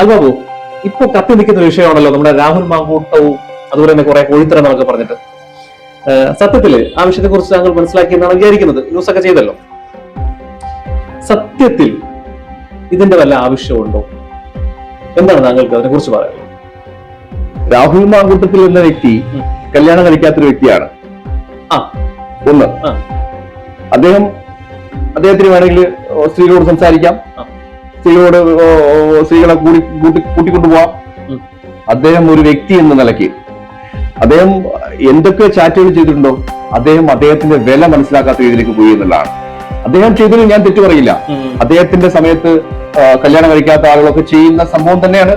അൽബാബു ഇപ്പൊ കത്തി നിൽക്കുന്ന വിഷയമാണല്ലോ നമ്മുടെ രാഹുൽ മാങ്കൂട്ടവും അതുപോലെ തന്നെ കുറെ കോഴിത്തരം എന്നൊക്കെ പറഞ്ഞിട്ട്. സത്യത്തിൽ ആ വിഷയത്തെ കുറിച്ച് താങ്കൾ മനസ്സിലാക്കി എന്നാണ് വിചാരിക്കുന്നത്. ന്യൂസ് ഒക്കെ ചെയ്തല്ലോ. സത്യത്തിൽ ഇതിന്റെ വല്ല ആവശ്യമുണ്ടോ? എന്താണ് താങ്കൾക്ക് അതിനെ കുറിച്ച് പറയാനുള്ളത്? രാഹുൽ മാങ്കൂട്ടത്തിൽ എന്ന വ്യക്തി. കല്യാണം കഴിക്കാത്തൊരു വ്യക്തിയാണ്. ആ. ഒന്ന്. അദ്ദേഹം അദ്ദേഹത്തിന് വേണമെങ്കിൽ സ്ത്രീകളോട് സംസാരിക്കാം. സ്ത്രീകളോട് സ്ത്രീകളെ കൂടി കൂട്ടി കൂട്ടിക്കൊണ്ടുപോവാം. പോവാം അദ്ദേഹം ഒരു വ്യക്തി എന്ന നിലയ്ക്ക്. അദ്ദേഹം എന്തൊക്കെ ചാറ്റുകൾ ചെയ്തിട്ടുണ്ടോ അദ്ദേഹം അദ്ദേഹത്തിന്റെ വില മനസ്സിലാക്കാത്ത രീതിയിലേക്ക് പോയി എന്നുള്ളതാണ്. അദ്ദേഹം ചെയ്തതിൽ ഞാൻ തെറ്റു പറയില്ല. അദ്ദേഹത്തിന്റെ സമയത്ത് കല്യാണം കഴിക്കാത്ത ആളുകളൊക്കെ ചെയ്യുന്ന സംഭവം തന്നെയാണ്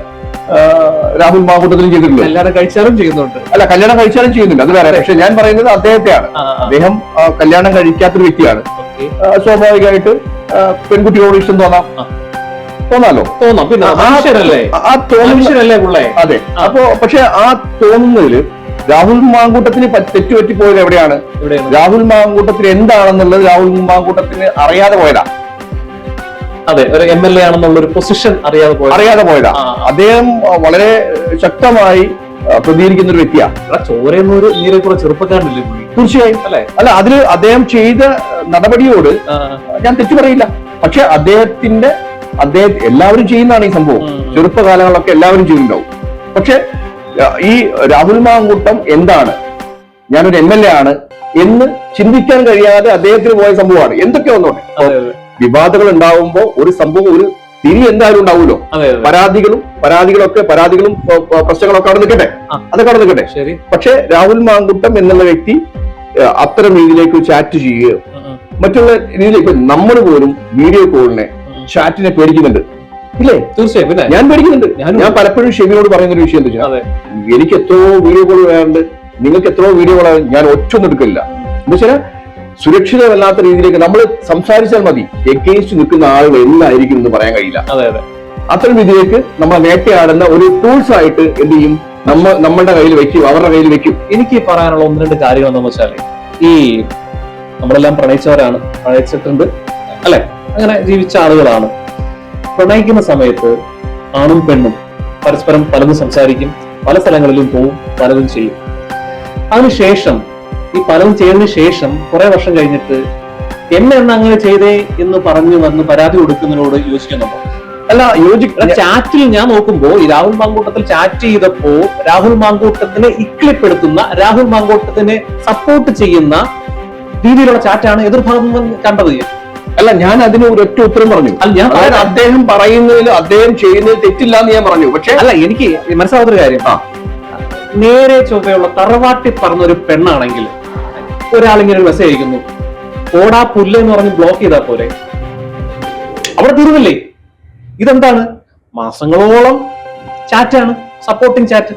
രാഹുൽ മാങ്കൂട്ടത്തിലും ചെയ്തിട്ടുള്ളത്. കല്യാണം കഴിച്ചാലും ചെയ്യുന്നുണ്ട്. അല്ല കല്യാണം കഴിച്ചാലും ചെയ്യുന്നുണ്ട്. അത് വേറെ പക്ഷെ ഞാൻ പറയുന്നത് അദ്ദേഹത്തെയാണ്. അദ്ദേഹം കല്യാണം കഴിക്കാത്തൊരു വ്യക്തിയാണ്. സ്വാഭാവികമായിട്ട് പെൺകുട്ടികളോട് ഇഷ്ടം തോന്നാം. തോന്നാലോ? തോന്നാം. പിന്നെ ആ- മനുഷ്യരല്ലേ? ആ- ആ തോന്നുന്ന മനുഷ്യരല്ലേ പിള്ളേ? അതെ. അപ്പൊ പക്ഷെ ആ തോന്നുന്നതിൽ രാഹുൽ മാങ്കൂട്ടത്തിന് തെറ്റുപറ്റി പോയത് എവിടെയാണ്? രാഹുൽ മാങ്കൂട്ടത്തിന് എന്താണെന്നുള്ളത് രാഹുൽ മാങ്കൂട്ടത്തിന് അറിയാതെ പോയതാ. അതെ ഒരു എം എൽ എ ആണെന്നുള്ള ഒരു പൊസിഷൻ അറിയാതെ പോയത്. അറിയാതെ പോയതാ. അദ്ദേഹം വളരെ ശക്തമായി പ്രതികരിക്കുന്ന ഒരു വ്യക്തിയാണ് എടാ, ചോരയെന്നൊരു നീരെ കുറെ ചെറുപ്പക്കാരനല്ലേ തീർച്ചയായും. അല്ലെ? അല്ല അതിൽ അദ്ദേഹം ചെയ്ത നടപടിയോട് ഞാൻ തെറ്റു പറയില്ല പക്ഷെ അദ്ദേഹത്തിന്റെ അദ്ദേഹം എല്ലാവരും ചെയ്യുന്നതാണ് ഈ സംഭവം. ചെറുപ്പകാലങ്ങളിലൊക്കെ ചെറുപ്പകാലങ്ങളൊക്കെ എല്ലാവരും ചെയ്യുന്നുണ്ടാവും. പക്ഷെ ഈ രാഹുൽ മാങ്കൂട്ടം എന്താണ്? ഞാനൊരു എം എൽ എ ആണ് എന്ന് ചിന്തിക്കാൻ കഴിയാതെ അദ്ദേഹത്തിന് പോയ സംഭവമാണ്. എന്തൊക്കെ വന്നോട്ടെ? വിവാദങ്ങൾ ഉണ്ടാവുമ്പോൾ ഒരു സംഭവം ഒരു തിരി എന്തായാലും ഉണ്ടാവുമല്ലോ? പരാതികളും പരാതികളൊക്കെ പരാതികളും പ്രശ്നങ്ങളൊക്കെ അവിടെ നിൽക്കട്ടെ? അതൊക്കെ അവിടെ നിൽക്കട്ടെ? ശരി. പക്ഷെ രാഹുൽ മാങ്കുട്ടം എന്നുള്ള വ്യക്തി അത്തരം രീതിയിലേക്ക് ചാറ്റ് ചെയ്യുകയോ മറ്റുള്ള രീതിയിലേക്ക് നമ്മൾ പോലും വീഡിയോ കോളിനെ ചാറ്റിനെ പേടിക്കുന്നുണ്ട്. ഇല്ലേ? തീർച്ചയായും പിന്നെ ഞാൻ പേടിക്കുന്നുണ്ട്. ഞാൻ പലപ്പോഴും ഷെമിനോട് പറയുന്ന ഒരു വിഷയം എന്താ വെച്ചാൽ അതെ. എനിക്ക് എത്രയോ വീഡിയോ കോൾ വേണ്ട നിങ്ങൾക്ക് എത്രയോ വീഡിയോ കോൾ ഞാൻ ഒറ്റൊന്നും എടുക്കില്ല. എന്ന് വെച്ചാൽ സുരക്ഷിതമല്ലാത്ത രീതിയിലേക്ക് നമ്മൾ സംസാരിച്ചാൽ മതി. എഗെയിൻസ്റ്റ് നിൽക്കുന്ന ആളുകൾ എന്തായിരിക്കും എന്ന് പറയാൻ കഴിയില്ല. അതെ അതെ. അത്തരം രീതിയിലേക്ക് നമ്മൾ വേട്ടയാടുന്ന ഒരു ടൂൾസ് ആയിട്ട് എന്ത് ചെയ്യും? നമ്മ നമ്മളുടെ കയ്യിൽ വെക്കും അവരുടെ കയ്യിൽ വെക്കും. എനിക്ക് പറയാനുള്ള ഒന്ന് രണ്ട് കാര്യങ്ങൾ എന്താണെന്ന് വെച്ചാൽ ഈ നമ്മളെല്ലാം പ്രണയിച്ചവരാണ്. പ്രണയിച്ചിട്ടുണ്ട്. അല്ലെ? അങ്ങനെ ജീവിച്ച ആളുകളാണ്. പ്രണയിക്കുന്ന സമയത്ത് ആണും പെണ്ണും പരസ്പരം പലതും സംസാരിക്കും പല സ്ഥലങ്ങളിലും പോവും പലതും ചെയ്യും. അതിനുശേഷം ഈ പലതും ചെയ്തതിനു ശേഷം കുറെ വർഷം കഴിഞ്ഞിട്ട് എന്നെ എന്ന് അങ്ങനെ ചെയ്തേ എന്ന് പറഞ്ഞു വന്ന് പരാതി കൊടുക്കുന്നതിനോട് യോജിക്കുന്നുണ്ടോ അല്ല യോജി ചാറ്റിൽ ഞാൻ നോക്കുമ്പോ ഈ രാഹുൽ മാങ്കൂട്ടത്തിൽ ചാറ്റ് ചെയ്തപ്പോ രാഹുൽ മാങ്കൂട്ടത്തിനെ ഇക്ലിപ്പെടുത്തുന്ന രാഹുൽ മാങ്കൂട്ടത്തിനെ സപ്പോർട്ട് ചെയ്യുന്ന രീതിയിലുള്ള ചാറ്റാണ് എതിർഭാഗം കണ്ടത്. അല്ല ഞാൻ അതിന് ഒരൊറ്റ ഉത്തരം പറഞ്ഞു. ഞാൻ അതായത് അദ്ദേഹം പറയുന്നതിൽ അദ്ദേഹം ചെയ്യുന്നതിൽ തെറ്റില്ല എന്ന് ഞാൻ പറഞ്ഞു. പക്ഷെ അല്ല എനിക്ക് മനസ്സിലാവാത്തൊരു കാര്യം. നേരെ ചൊവ്വയുള്ള തറവാട്ടി പറഞ്ഞ ഒരു പെണ്ണാണെങ്കിൽ ഒരാളിങ്ങനെ ഒരു മെസ്സേജ് അയക്കുന്നു. ഓടാ പുല്ല് എന്ന് പറഞ്ഞ് ബ്ലോക്ക് ചെയ്താൽ പോരെ. അവിടെ തീർന്നില്ലേ? ഇതെന്താണ്? മാസങ്ങളോളം ചാറ്റാണ് സപ്പോർട്ടിങ് ചാറ്റ്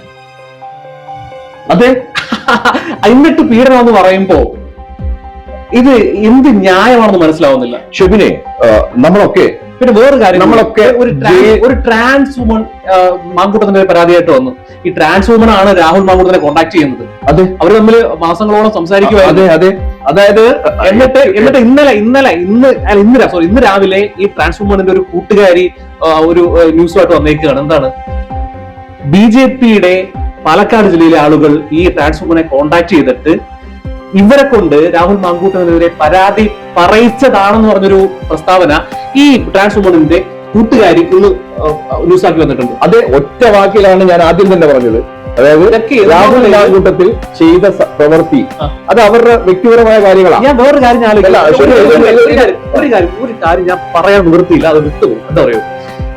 അതെ. എന്നിട്ട് പീഡനം എന്ന് പറയുമ്പോ ഇത് എന്ത് ന്യായമാണെന്ന് മനസ്സിലാവുന്നില്ല. ഷെബിനെ നമ്മളൊക്കെ പിന്നെ വേറൊരു കാര്യം നമ്മളൊക്കെ ഒരു ഒരു ട്രാൻസ് വുമൺ മാങ്കൂട്ടത്തിന്റെ പരാതിയായിട്ട് വന്നു. ഈ ട്രാൻസ് വുമൺ ആണ് രാഹുൽ മാങ്കൂട്ടത്തിനെ കോൺടാക്ട് ചെയ്യുന്നത്. അതെ. അവർ തമ്മിൽ മാസങ്ങളോളം സംസാരിക്കുക അതെ അതെ. അതായത് എന്നിട്ട് എന്നിട്ട് ഇന്നലെ ഇന്നലെ ഇന്ന് അല്ല ഇന്ന് സോറി ഇന്ന് രാവിലെ ഈ ട്രാൻസ് വുമണിന്റെ ഒരു കൂട്ടുകാരി ഒരു ന്യൂസുമായിട്ട് വന്നേക്കുകയാണ് എന്താണ്? ബി ജെ പിയുടെ പാലക്കാട് ജില്ലയിലെ ആളുകൾ ഈ ട്രാൻസ് വുമനെ കോണ്ടാക്ട് ചെയ്തിട്ട് ഇവരെ കൊണ്ട് രാഹുൽ മാങ്കൂട്ടനെതിരെ പരാതി പറയിച്ചതാണെന്ന് പറഞ്ഞൊരു പ്രസ്താവന ഈ ട്രാൻസ് വുമണിന്റെ കൂട്ടുകാരി ഇന്ന് ന്യൂസാക്കി വന്നിട്ടുണ്ട്. അതെ ഒറ്റ വാക്കിലാണ് ഞാൻ ആദ്യം തന്നെ പറഞ്ഞത്. അതായത് രാഹുൽ മാങ്കൂട്ടത്തിൽ ചെയ്ത പ്രവൃത്തി അത് അവരുടെ വ്യക്തിപരമായ കാര്യങ്ങളാണ്. ഞാൻ വേറൊരു കാര്യം ഞാൻ ഒരു- കാര്യം- ഒരു കാര്യം ഞാൻ പറയാൻ നിവൃത്തിയില്ല അത് വിട്ടുപോകും എന്താ പറയുക?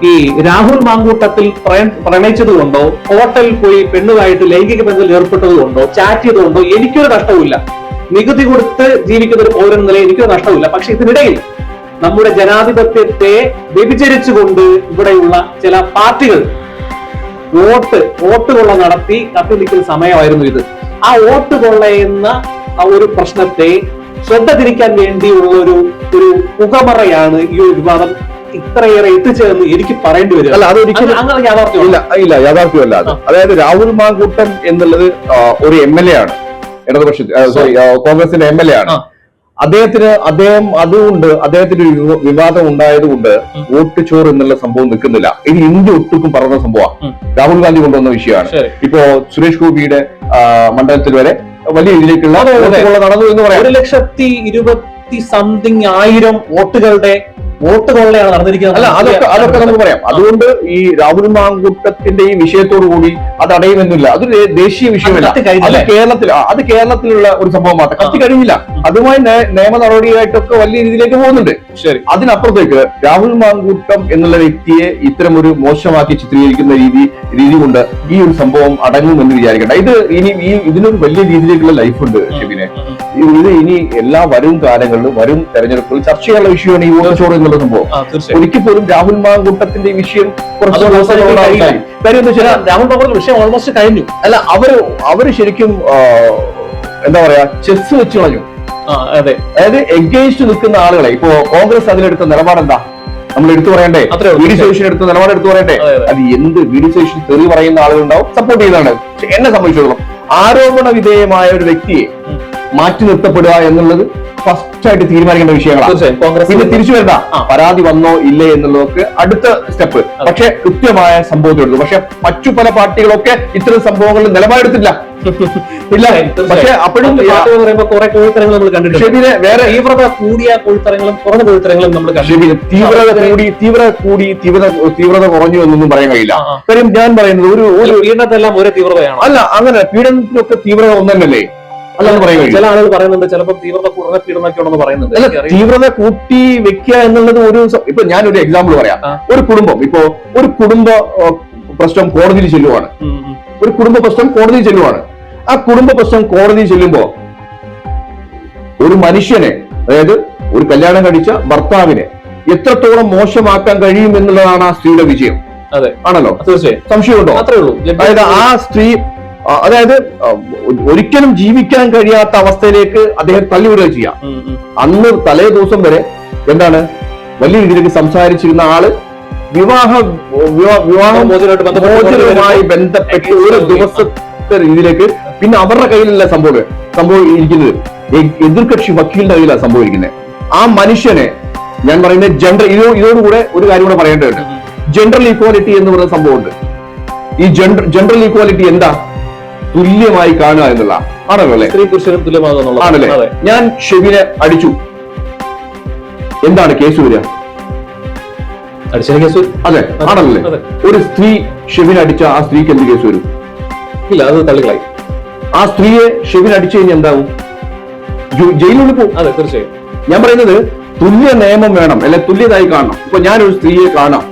ഈ രാഹുൽ മാങ്കൂട്ടത്തിൽ പ്രണ- പ്രണയിച്ചത് കൊണ്ടോ ഹോട്ടലിൽ പോയി പെണ്ണുമായിട്ട് ലൈംഗിക ബന്ധത്തിൽ ഏർപ്പെട്ടത് കൊണ്ടോ ചാറ്റ് ചെയ്തുകൊണ്ടോ എനിക്കൊരു നഷ്ടവുമില്ല. നികുതി കൊടുത്ത് ജീവിക്കുന്ന ഒരു പൗരൻ നില എനിക്കൊരു നഷ്ടമില്ല പക്ഷെ ഇതിനിടയിൽ നമ്മുടെ ജനാധിപത്യത്തെ വ്യഭിചരിച്ചുകൊണ്ട് ഇവിടെയുള്ള ചില പാർട്ടികൾ വോട്ട് വോട്ട് കൊള്ള നടത്തി കത്തി നിൽക്കുന്ന സമയമായിരുന്നു ഇത്. ആ വോട്ട് കൊള്ളയുന്ന ആ ഒരു പ്രശ്നത്തെ ശ്രദ്ധ തിരിക്കാൻ വേണ്ടിയുള്ള ഒരു ഒരു പുകമറയാണ് ഈ ഒരു വിവാദം ഇത്രയേറെ എത്തിച്ചതെന്ന് എനിക്ക് പറയേണ്ടി വരും അല്ല അതൊരിക്കലും അങ്ങനെ യാഥാർത്ഥ്യം ഇല്ല യാഥാർത്ഥ്യമല്ല അത്. അതായത് രാഹുൽ മാങ്കൂട്ടൻ എന്നുള്ളത് ഒരു എം എൽ എ ആണ്. ഇടതുപക്ഷ സോറി കോൺഗ്രസിന്റെ എം എൽ എ ആണ്. അദ്ദേഹത്തിന് അദ്ദേഹം അതുകൊണ്ട് അദ്ദേഹത്തിന് ഒരു വിവാദം ഉണ്ടായതുകൊണ്ട്. വോട്ട് ചോർ എന്നുള്ള സംഭവം നിൽക്കുന്നില്ല. ഇനി ഇന്ത്യ ഒട്ടുക്കും പറഞ്ഞ സംഭവമാണ്. രാഹുൽ ഗാന്ധി കൊണ്ടുവന്ന വിഷയമാണ്. ഇപ്പോ സുരേഷ് ഗോപിയുടെ മണ്ഡലത്തിൽ വരെ വലിയ രീതിയിലേക്കുള്ള നടന്നു എന്ന് പറയാം. ഒരു ലക്ഷത്തി ഇരുപത്തി സംതിങ് ആയിരം വോട്ടുകളുടെ വോട്ട് കൊള്ളയാണ് നടന്നിരിക്കുന്നത്. അല്ല അതൊക്കെ അതൊക്കെ നമുക്ക് പറയാം. അതുകൊണ്ട് ഈ രാഹുൽ മാങ്കൂട്ടത്തിന്റെ ഈ വിഷയത്തോടു കൂടി അത് അടയുമെന്നില്ല. അതൊരു ദേശീയ വിഷയമല്ല. അല്ല അത് കേരളത്തിൽ അത് കേരളത്തിലുള്ള ഒരു സംഭവം മാത്രം. കത്തി കഴിഞ്ഞില്ല. അതുമായി നിയമ നടപടിയായിട്ടൊക്കെ വലിയ രീതിയിലേക്ക് പോകുന്നുണ്ട്. ശരി. അതിനപ്പുറത്തേക്ക് രാഹുൽ മാങ്കൂട്ടം എന്നുള്ള വ്യക്തിയെ ഇത്തരം ഒരു മോശമാക്കി ചിത്രീകരിക്കുന്ന രീതി രീതി കൊണ്ട് ഈ ഒരു സംഭവം അടങ്ങുമെന്ന് വിചാരിക്കണ്ട. ഇത് ഇനി ഈ ഇതിനൊരു വലിയ രീതിയിലേക്കുള്ള ലൈഫ് ഉണ്ട് ഷെബിനെ. ഇത് ഇനി എല്ലാ വരും കാലങ്ങളിലും വരും തെരഞ്ഞെടുപ്പുകളിൽ ചർച്ച ചെയ്യാനുള്ള വിഷയമാണ് ഈ വോട്ടച്ചോറ് എന്നുള്ള സംഭവം ഒരിക്കൽ പോലും രാഹുൽ മാങ്കൂട്ടത്തിന്റെ വിഷയം കുറച്ച് കാര്യം എന്താ വെച്ചാൽ രാഹുൽ മാങ്കൂട്ടത്തിന്റെ വിഷയം ഓൾമോസ്റ്റ് കഴിഞ്ഞു. അല്ല അവർ അവർ ശരിക്കും എന്താ പറയാ ചെസ് വെച്ച് കളഞ്ഞു. അതെ. അതായത് എഗെയിൻസ്റ്റ് നിൽക്കുന്ന ആളുകളെ. ഇപ്പോ കോൺഗ്രസ് അതിലെടുത്ത നിലപാട് എന്താ നമ്മൾ എടുത്തു പറയണ്ടേ? വീഡി. വി സതീശൻ എടുത്ത നിലപാട് എടുത്തു പറയണ്ടേ? അതെ, എന്ത് വി ഡി സതീശൻ തെറി പറയുന്ന ആളുകളുണ്ടാവും സപ്പോർട്ട് ചെയ്യുന്നതാണ് പക്ഷെ എന്നെ സംബന്ധിച്ചിടത്തോളം ആരോപണ വിധേയമായ ഒരു വ്യക്തിയെ മാറ്റി നിർത്തപ്പെടുക എന്നുള്ളത് ഫസ്റ്റ് ആയിട്ട് തീരുമാനിക്കേണ്ട വിഷയങ്ങളാണ് കോൺഗ്രസ് പിന്നെ തിരിച്ചു വരണ്ട പരാതി വന്നോ ഇല്ലേ എന്നുള്ളതൊക്കെ അടുത്ത സ്റ്റെപ്പ് പക്ഷെ കൃത്യമായ സംഭവത്തിൽ എടുത്തു പക്ഷെ മറ്റു പല പാർട്ടികളൊക്കെ ഇത്തരം സംഭവങ്ങളിൽ നിലപാടെടുത്തില്ല ഇല്ല. പക്ഷെ അപ്പോഴും പറയുമ്പോൾ കുറെ കോഴിത്തരങ്ങൾ നമ്മൾ കണ്ടിട്ടുണ്ട്. വേറെ തീവ്രത കൂടിയ കോഴിത്തരങ്ങളും കുറഞ്ഞ കോഴിത്തരങ്ങളും നമ്മൾ കണ്ടു തീവ്രത കൂടി തീവ്രത കൂടി തീവ്രത തീവ്രത കുറഞ്ഞു എന്നൊന്നും പറയാൻ കഴിയില്ല. കാര്യം ഞാൻ പറയുന്നത് ഒരു ഒരു പീഡനത്തെല്ലാം ഒരേ തീവ്രതയാണ്. അല്ല അങ്ങനെ പീഡനത്തിനൊക്കെ തീവ്രത ഒന്നല്ലേ ചില ആളുകൾ പറയുന്നുണ്ട് ചിലപ്പോൾ തീവ്രത കുറഞ്ഞ പീഡനമൊക്കെ ഉണ്ടെന്ന് പറയുന്നുണ്ട്. തീവ്രത കൂട്ടി വെക്കുക എന്നുള്ളത് ഒരു ഇപ്പൊ ഞാനൊരു എക്സാമ്പിൾ പറയാം. ഒരു കുടുംബം ഇപ്പോ ഒരു കുടുംബ പ്രശ്നം കോടതിയിൽ ചെല്ലുവാണ്. ഒരു കുടുംബ പ്രശ്നം കോടതിയിൽ ചെല്ലുവാണ്. ആ കുടുംബ പ്രശ്നം കോടതിയിൽ ചെല്ലുമ്പോ ഒരു മനുഷ്യനെ അതായത് ഒരു കല്യാണം കഴിച്ച ഭർത്താവിനെ എത്രത്തോളം മോശമാക്കാൻ കഴിയും എന്നുള്ളതാണ് ആ സ്ത്രീയുടെ വിജയം. അതെ. ആണല്ലോ? തീർച്ചയായും. സംശയമുണ്ടോ? അത്രേ ഉള്ളൂ. അതായത് ആ സ്ത്രീ അതായത് ഒരിക്കലും ജീവിക്കാൻ കഴിയാത്ത അവസ്ഥയിലേക്ക് അദ്ദേഹം തള്ളിവിടുക ചെയ്യാം. അന്ന് തലേ ദിവസം വരെ എന്താണ് വലിയ രീതിയിലേക്ക് സംസാരിച്ചിരുന്ന ആൾ വിവാഹ വിവാഹ മോചനവുമായി ബന്ധപ്പെട്ട് ഒരു ദിവസത്തെ രീതിയിലേക്ക് പിന്നെ അവരുടെ കയ്യിലല്ല സംഭവം സംഭവം ഇരിക്കുന്നത്. എതിർകക്ഷി വക്കീലിന്റെ കയ്യിലാണ് സംഭവിക്കുന്നത് ആ മനുഷ്യനെ ഞാൻ പറയുന്നത് ജെൻഡർ ഇതോ ഇതോടുകൂടെ ഒരു കാര്യം കൂടെ പറയേണ്ടതുണ്ട്. ജെൻഡർ ഈക്വാലിറ്റി എന്ന് പറയുന്ന സംഭവമുണ്ട്. ഈ ജെൻഡർ ജെൻഡർ ഈക്വാലിറ്റി എന്താ? തുല്യമായി കാണുക എന്നുള്ള ആണല്ലോ അല്ലെ? സ്ത്രീ പുരുഷനും തുല്യമാകുന്നുള്ള ആണല്ലേ ഞാൻ ഷെബിനെ അടിച്ചു. എന്താണ് കേസ് വരിക? അടിച്ചതിന് കേസ് അതെ ആണല്ലേ? ഒരു സ്ത്രീ ഷെബിനെ അടിച്ച ആ സ്ത്രീക്ക് എന്ത് കേസ് വരും? ഇല്ല അത് തള്ളിക്കളായി. ആ സ്ത്രീയെ ഷെബിൻ അടിച്ചു കഴിഞ്ഞാൽ എന്താവും? ജയിലിനുള്ളിൽ പോകും. അതെ തീർച്ചയായും. ഞാൻ പറയുന്നത് തുല്യ നിയമം വേണം അല്ലെ? തുല്യതായി കാണണം. ഇപ്പൊ ഞാനൊരു സ്ത്രീയെ കാണാം.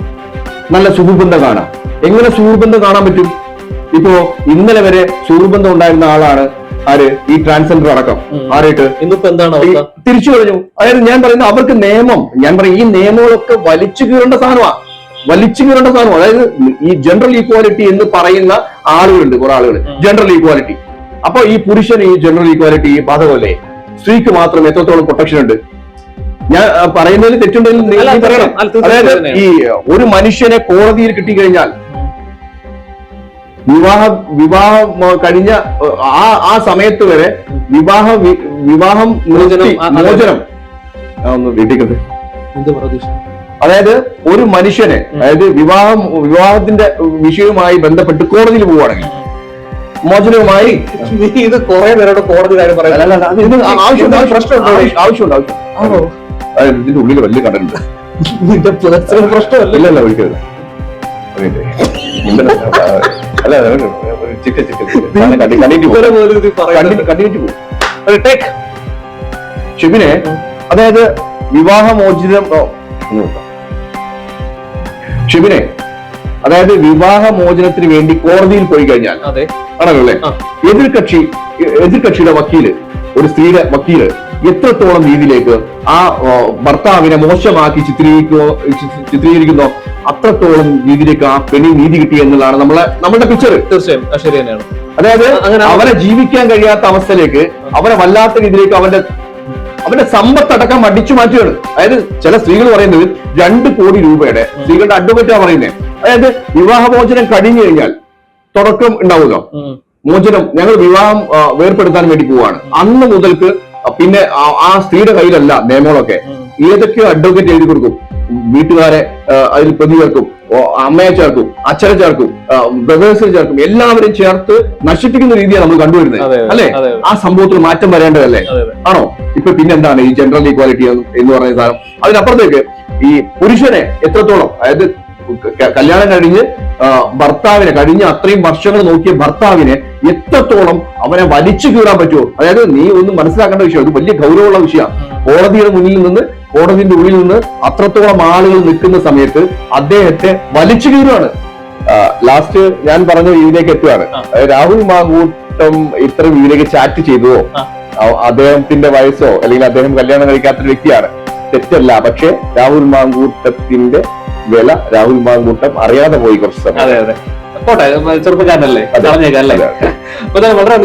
നല്ല സുഹൃബന്ധം കാണാം. എങ്ങനെ സുഹൃബന്ധം കാണാൻ പറ്റും? ഇപ്പോ ഇന്നലെ വരെ സുഹൃബന്ധം ഉണ്ടായിരുന്ന ആളാണ് ആര്? ഈ ട്രാൻസ്ജെൻഡർ അടക്കം. ആരായിട്ട്? ഇന്നിപ്പോ എന്താണ് തിരിച്ചു കഴിഞ്ഞു അതായത് ഞാൻ പറയുന്നത് അവർക്ക് നിയമം. ഞാൻ പറയും ഈ നിയമങ്ങളൊക്കെ വലിച്ചു കീറേണ്ട സാധനമാണ് വലിച്ചു കീറേണ്ട സാധനം അതായത് ഈ ജനറൽ ഈക്വാലിറ്റി എന്ന് പറയുന്ന ആളുകളുണ്ട് കുറെ ആളുകൾ ജനറൽ ഈക്വാലിറ്റി. അപ്പൊ ഈ പുരുഷൻ ഈ ജനറൽ ഈക്വാലിറ്റി ബാധകമല്ലേ? സ്ത്രീക്ക് മാത്രം എത്രത്തോളം പ്രൊട്ടക്ഷൻ ഉണ്ട്? ഞാൻ പറയുന്നതിൽ തെറ്റുണ്ടെങ്കിൽ നിങ്ങൾ പറയണം. അതായത് ഈ ഒരു മനുഷ്യനെ കോടതിയിൽ കിട്ടിക്കഴിഞ്ഞാൽ വിവാഹ വിവാഹം കഴിഞ്ഞ ആ ആ സമയത്ത് വരെ വിവാഹ വിവാഹം മോചനം, ഒന്ന് വീട്ടിക്കത് അതായത് ഒരു മനുഷ്യനെ അതായത് വിവാഹം വിവാഹത്തിന്റെ വിഷയവുമായി ബന്ധപ്പെട്ട് കോടതിയിൽ പോവുകയാണെങ്കിൽ മോചനവുമായി നീ ഇത് കുറെ പേരോട് കോടതി കാര്യം ആവശ്യമുണ്ട് ആവശ്യമുണ്ട് ഇതിന്റെ ഉള്ളിൽ വലിയ കടലുണ്ട്. നിന്റെ പ്രശ്നം പ്രശ്നമല്ല. ഇല്ല ഇല്ല അല്ല പോകും പോകും ടേക്ക്. ഷിബിനെ അതായത് വിവാഹമോചിതം. ഷിബിനെ അതായത് വിവാഹമോചനത്തിന് വേണ്ടി കോടതിയിൽ പോയി കഴിഞ്ഞാൽ അതെ. ആണല്ലോ? അല്ലേ എതിർ എതിർകക്ഷി എതിർ എതിർകക്ഷിയുടെ വക്കീൽ ഒരു സ്ത്രീയുടെ വക്കീൽ എത്രത്തോളം രീതിയിലേക്ക് ആ ഭർത്താവിനെ മോശമാക്കി ചിത്രീകരിക്കോ ചിത്രീകരിക്കുന്നോ? അത്രത്തോളം രീതിയിലേക്ക് ആ പെണ്ണി നീതി കിട്ടി എന്നുള്ളതാണ് നമ്മളെ നമ്മുടെ പിക്ചർ തീർച്ചയായും. ശരി തന്നെയാണ്. അതായത് അങ്ങനെ അവനെ ജീവിക്കാൻ കഴിയാത്ത അവസ്ഥയിലേക്ക് അവരെ വല്ലാത്ത രീതിയിലേക്ക് അവന്റെ അവന്റെ സമ്പത്തടക്കം അടിച്ചു മാറ്റുകയാണ്. അതായത് ചില സ്ത്രീകൾ പറയുന്നത് രണ്ട് കോടി രൂപയുടെ സ്ത്രീകളുടെ അഡ്വക്കേറ്റാ പറയുന്നത് അതായത് വിവാഹമോചനം കഴിഞ്ഞു കഴിഞ്ഞാൽ തുടക്കം ഉണ്ടാവുമല്ലോ മോചനം ഞങ്ങൾ വിവാഹം വേർപ്പെടുത്താൻ വേണ്ടി പോവാണ്. അന്ന് മുതൽക്ക് പിന്നെ ആ- സ്ത്രീയുടെ കയ്യിലല്ല നിയമങ്ങളൊക്കെ. ഏതൊക്കെയോ അഡ്വക്കേറ്റ് എഴുതി കൊടുക്കും. വീട്ടുകാരെ അതിൽ പ്രതി ചേർക്കും അമ്മയെ ചേർക്കും അച്ഛനെ ചേർക്കും ബ്രദേഴ്സിനെ ചേർക്കും എല്ലാവരും ചേർത്ത് നശിപ്പിക്കുന്ന രീതിയാണ് നമ്മൾ കണ്ടുവരുന്നത്. അല്ലെ? ആ സംഭവത്തിൽ മാറ്റം വരേണ്ടതല്ലേ. ആണോ? ഇപ്പൊ പിന്നെന്താണ് ഈ ജെൻഡർ ഈക്വാലിറ്റി എന്ന് പറയുന്ന സാധനം? അതിനപ്പുറത്തേക്ക് ഈ പുരുഷനെ എത്രത്തോളം അതായത് കല്യാണം കഴിഞ്ഞ് ഭർത്താവിനെ കഴിഞ്ഞ അത്രയും വർഷങ്ങൾ നോക്കിയ ഭർത്താവിനെ എത്രത്തോളം അവനെ വലിച്ചു കീറാൻ പറ്റുമോ? അതായത് നീ ഒന്നും മനസ്സിലാക്കേണ്ട വിഷയം ഇത് വലിയ ഗൗരവമുള്ള വിഷയമാണ്. കോടതിയുടെ മുന്നിൽ നിന്ന് കോടതിയുടെ ഉള്ളിൽ നിന്ന് അത്രത്തോളം ആളുകൾ നിൽക്കുന്ന സമയത്ത് അദ്ദേഹത്തെ വലിച്ചു കീറുകയാണ് ലാസ്റ്റ് ഞാൻ പറഞ്ഞ ഇതിലേക്ക് എത്തുകയാണ് രാഹുൽ മാങ്കൂട്ടം ഇത്ര ഇതിലേക്ക് ചാറ്റ് ചെയ്തതോ അദ്ദേഹത്തിന്റെ വയസ്സോ അല്ലെങ്കിൽ അദ്ദേഹം കല്യാണം കഴിക്കാത്ത വ്യക്തിയാണ്. തെറ്റല്ല. പക്ഷെ രാഹുൽ മാങ്കൂട്ടത്തിന്റെ വില രാഹുൽ മാങ്കൂട്ടം അറിയാതെ പോയി കുറച്ച് സമയം. അതെ അതെ. പോട്ടെ ചെറുപ്പക്കാരനല്ലേ? വളരെ